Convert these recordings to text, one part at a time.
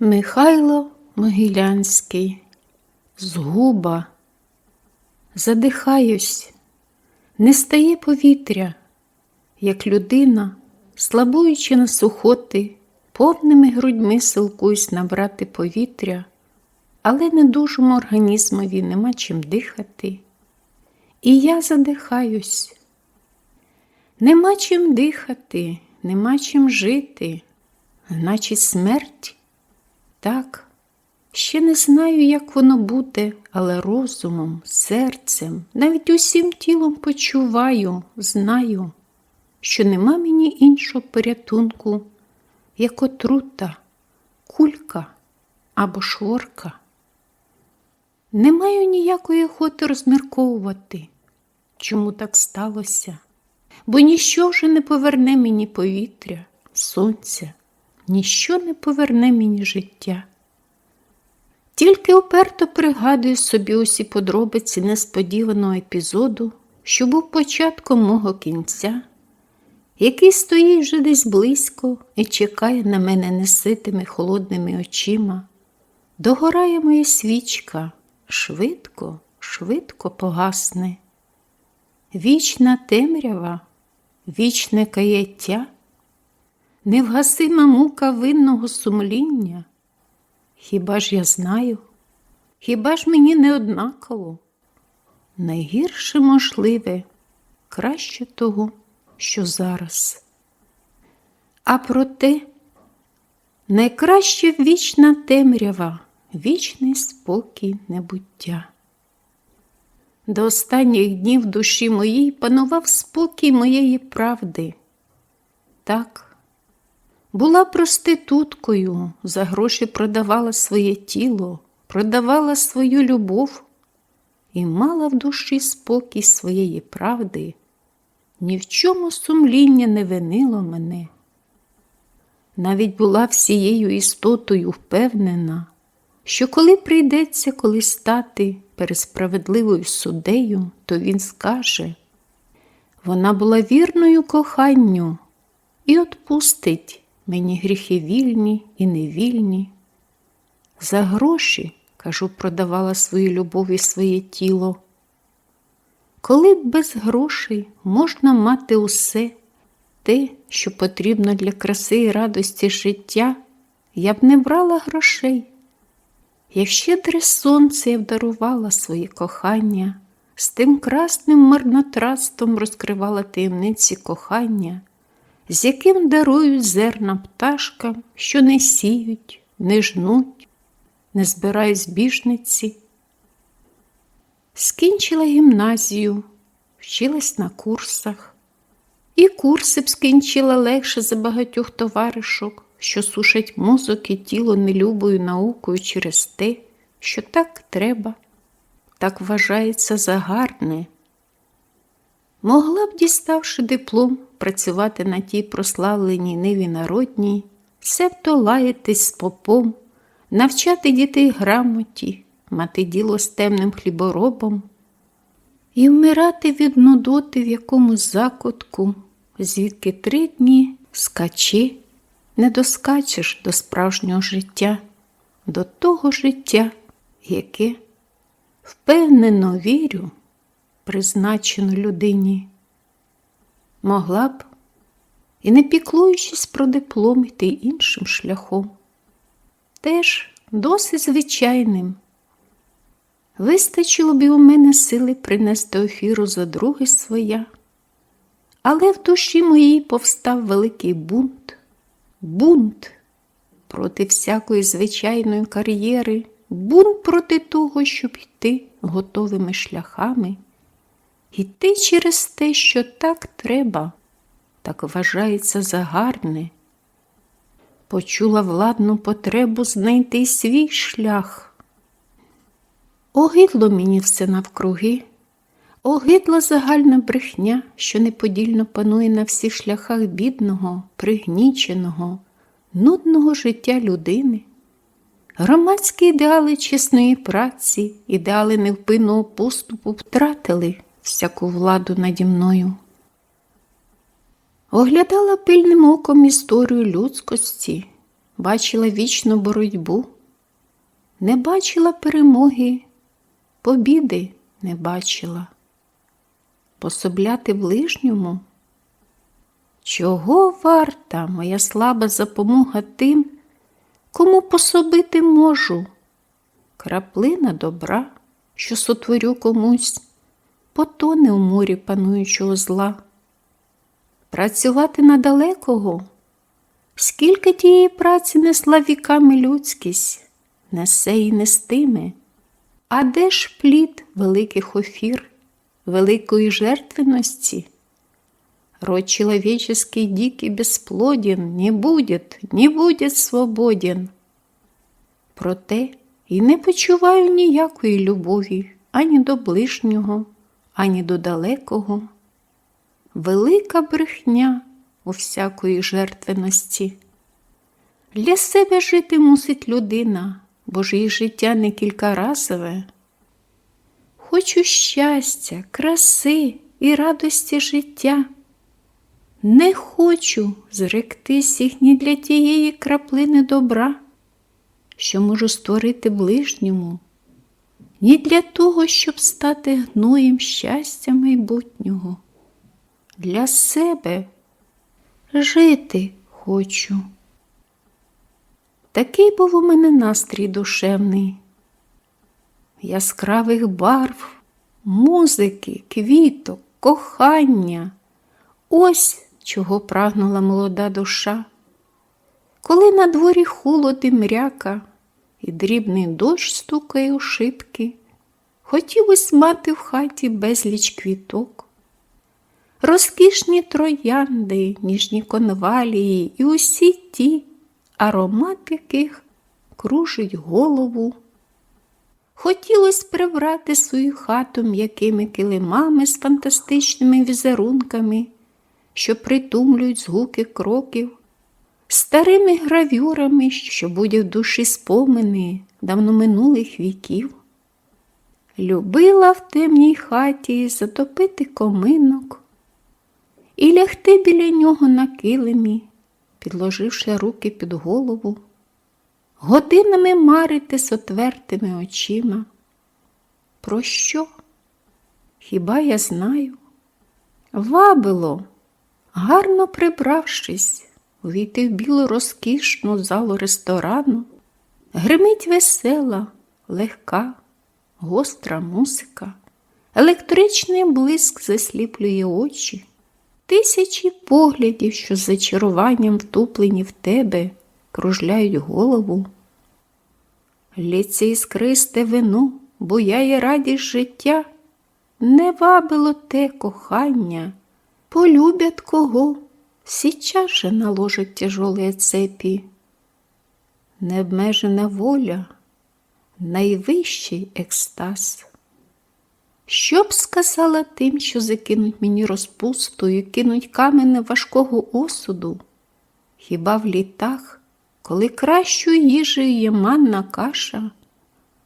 Михайло Могилянський, згуба, задихаюсь, не стає повітря, як людина, слабуючи на сухоти, повними грудьми силкуюсь набрати повітря, але недужому організмові нема чим дихати. І я задихаюсь. Нема чим дихати, нема чим жити, значить смерть. Так, ще не знаю, як воно буде, але розумом, серцем, навіть усім тілом почуваю, знаю, що нема мені іншого порятунку, як отрута, кулька або шворка. Не маю ніякої охоти розмірковувати, чому так сталося, бо ніщо вже не поверне мені повітря, сонця ніщо не поверне мені життя. Тільки уперто пригадую собі усі подробиці несподіваного епізоду, що був початком мого кінця, який стоїть вже десь близько і чекає на мене неситими холодними очима. Догорає моя свічка, швидко, швидко погасне. Вічна темрява, вічне каяття невгасима мука винного сумління. Хіба ж я знаю, хіба ж мені не однаково? Найгірше можливе, краще того, що зараз. А проте найкраще вічна темрява, вічний спокій небуття. До останніх днів душі моїй панував спокій моєї правди. Так, була проституткою, за гроші продавала своє тіло, продавала свою любов і мала в душі спокій своєї правди, ні в чому сумління не винило мене. Навіть була всією істотою впевнена, що коли прийдеться колись стати перед справедливою суддею, то він скаже, вона була вірною коханню і отпустить мені гріхи вільні і невільні. За гроші, кажу, продавала свою любов і своє тіло. Коли б без грошей можна мати усе те, що потрібно для краси і радості життя, я б не брала грошей. Як щедре сонце я вдарувала своє кохання, з тим красним марнотратством розкривала таємниці кохання, з яким дарують зерна пташкам, що не сіють, не жнуть, не збирають збіжниці. Скінчила гімназію, вчилась на курсах, і курси б скінчила легше за багатьох товаришок, що сушать мозок і тіло нелюбою наукою через те, що так треба, так вважається за гарне. Могла б, діставши диплом, працювати на тій прославленій ниві народній, себто лаятись з попом, навчати дітей грамоті, мати діло з темним хліборобом і вмирати від нудоти в якомусь закутку, звідки три дні скачи, не доскачеш до справжнього життя, до того життя, яке впевнено вірю призначено людині. Могла б, і не піклуючись про диплом, йти іншим шляхом, теж досить звичайним. Вистачило б у мене сили принести офіру за друге своя, але в душі моїй повстав великий бунт, бунт проти всякої звичайної кар'єри, бунт проти того, щоб йти готовими шляхами. Іти через те, що так треба, так вважається за гарне. Почула владну потребу знайти свій шлях. Огидло мені все навкруги, огидла загальна брехня, що неподільно панує на всіх шляхах бідного, пригніченого, нудного життя людини. Громадські ідеали чесної праці, ідеали невпинного поступу втратили всяку владу наді мною. Оглядала пильним оком історію людськості, бачила вічну боротьбу, не бачила перемоги, побіди не бачила. Пособляти ближньому? Чого варта моя слаба запомога тим, кому пособити можу? Краплина добра, що сотворю комусь, потоне у морі пануючого зла. Працювати на далекого? Скільки тієї праці несла віками людськість, несе і нестиме. А де ж плід великих офір, великої жертвеності? Род человеческий дикий бесплоден, не будет, не будет свободен. Проте і не почуваю ніякої любові ані до ближнього, ані до далекого. Велика брехня у всякої жертвеності. Для себе жити мусить людина, бо ж її життя не кількаразове. Хочу щастя, краси і радості життя. Не хочу зректись їх ні для тієї краплини добра, що можу створити ближньому, ні для того, щоб стати гноєм щастя майбутнього. Для себе жити хочу. Такий був у мене настрій душевний, яскравих барв, музики, квіток, кохання. Ось чого прагнула молода душа. Коли на дворі холод і мряка, і дрібний дощ стукає у шибки, хотілось мати в хаті безліч квіток. Розкішні троянди, ніжні конвалії і усі ті, аромат яких кружить голову. Хотілось прибрати свою хату м'якими килимами з фантастичними візерунками, що притумлюють згуки кроків, старими гравюрами, що будуть в душі спомини давно минулих віків. Любила в темній хаті затопити коминок і лягти біля нього на килимі, підложивши руки під голову, годинами марити з отвертими очима. Про що? Хіба я знаю? Вабило, гарно прибравшись, увійти в білу розкішну залу ресторану, гримить весела, легка, гостра музика, електричний блиск засліплює очі. Тисячі поглядів, що з зачаруванням втуплені в тебе, кружляють голову. Лється іскристе вино, буяє радість життя, не вабило те кохання, полюбять кого, сейчас же наложить тяжолі цепі. Необмежена воля, найвищий екстаз. Що б сказала тим, що закинуть мені розпустою, кинуть камені важкого осуду? Хіба в літах, коли кращою їжею є манна каша,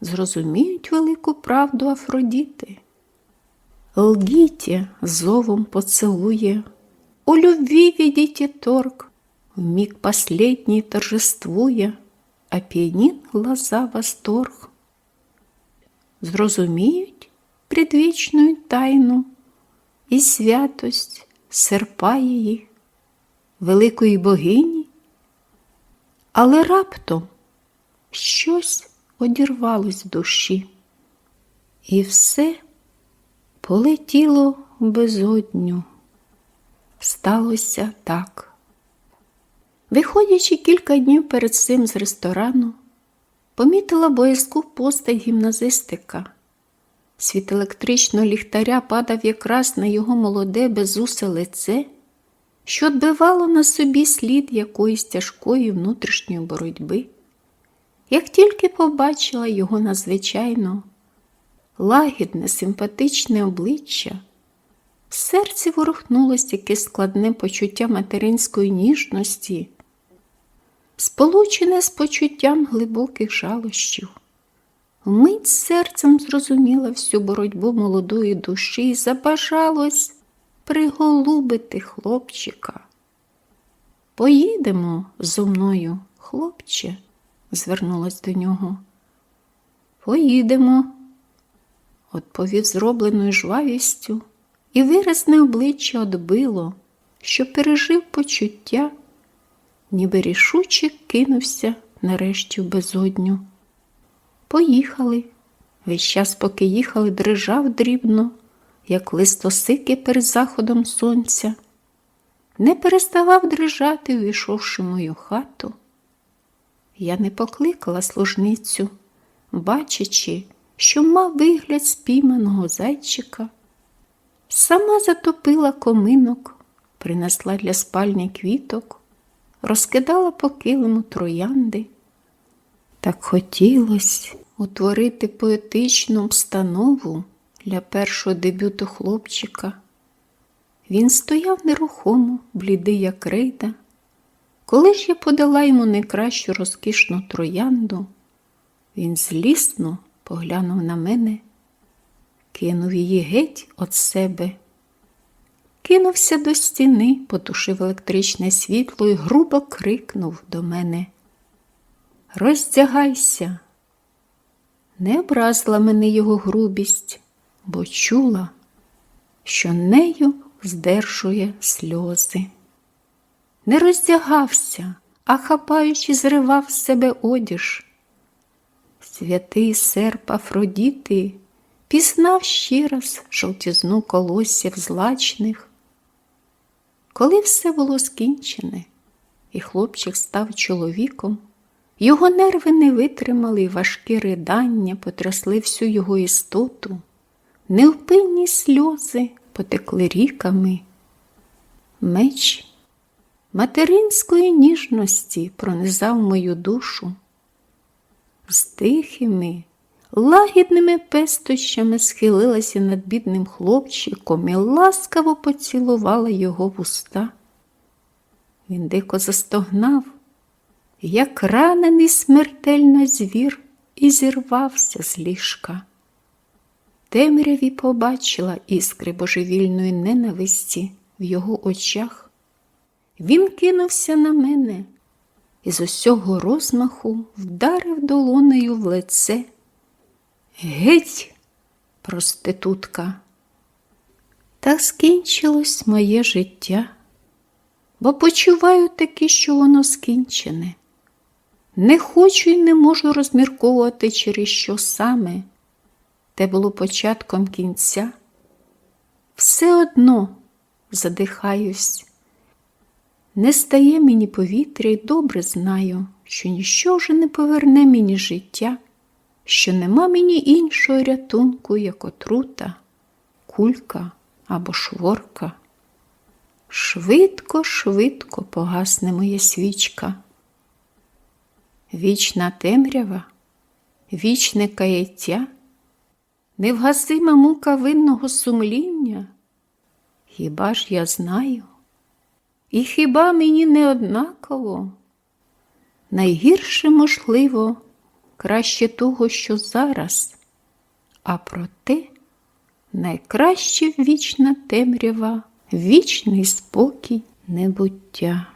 зрозуміють велику правду Афродіти? Лгіте зовом поцелує, у любві відіте торг, в миг последний торжествує, оп'янін глаза восторг. Зрозуміють? предвічну тайну і святость серпа її, великої богині, але раптом щось одірвалось в душі, і все полетіло безодню. Сталося так. Виходячи кілька днів перед цим з ресторану, помітила боязку постать гімназистика. Світ електричного ліхтаря падав якраз на його молоде безусе лице, що відбивало на собі слід якоїсь тяжкої внутрішньої боротьби. Як тільки побачила його надзвичайно лагідне, симпатичне обличчя, в серці ворухнулося якесь складне почуття материнської ніжності, сполучене з почуттям глибоких жалощів. Вмить серцем зрозуміла всю боротьбу молодої душі і забажалось приголубити хлопчика. Поїдемо зо мною, Хлопче, звернулась до нього. Поїдемо, відповів зробленою жвавістю, і виразне обличчя одбило, що пережив почуття, ніби рішуче кинувся нарешті в безодню. Поїхали. Весь час, поки їхали, дрижав дрібно, як листосики перед заходом сонця. Не переставав дрижати, увійшовши мою хату. Я не покликала служницю, бачачи, що мав вигляд спійманого зайчика. Сама затопила коминок, принесла для спальні квіток, розкидала по килиму троянди. Так хотілося утворити поетичну обстанову для першого дебюту хлопчика. Він стояв нерухомо, блідий, як рейда. Коли ж я подала йому найкращу розкішну троянду, він злісно поглянув на мене, кинув її геть від себе, кинувся до стіни, потушив електричне світло і грубо крикнув до мене. Роздягайся. Не образила мене його грубість, бо чула, що нею здержує сльози. Не роздягався, а хапаючи, зривав з себе одіж. Святий серп Афродіти пізнав ще раз жовтізну колоссів злачних. Коли все було скінчене, і хлопчик став чоловіком, його нерви не витримали, важкі ридання потрясли всю його істоту, невпинні сльози потекли ріками. Меч материнської ніжності пронизав мою душу. З тихими, лагідними пестощами схилилася над бідним хлопчиком і ласкаво поцілувала його вуста. Він дико застогнав, як ранений смертельно звір, і зірвався з ліжка. Темряві побачила іскри божевільної ненависті в його очах. Він кинувся на мене і з усього розмаху вдарив долонею в лице. Геть, проститутка. Так скінчилось моє життя, бо почуваю таки, що воно скінчене. Не хочу і не можу розмірковувати, через що саме те було початком кінця. Все одно задихаюсь. Не стає мені повітря і добре знаю, що ніщо вже не поверне мені життя, що нема мені іншого рятунку, як отрута, кулька або шворка. Швидко, швидко погасне моя свічка. Вічна темрява, вічне каяття, невгасима мука винного сумління. Хіба ж я знаю? І хіба мені не однаково? Найгірше, можливо, краще того, що зараз, а проте найкраще вічна темрява, вічний спокій небуття.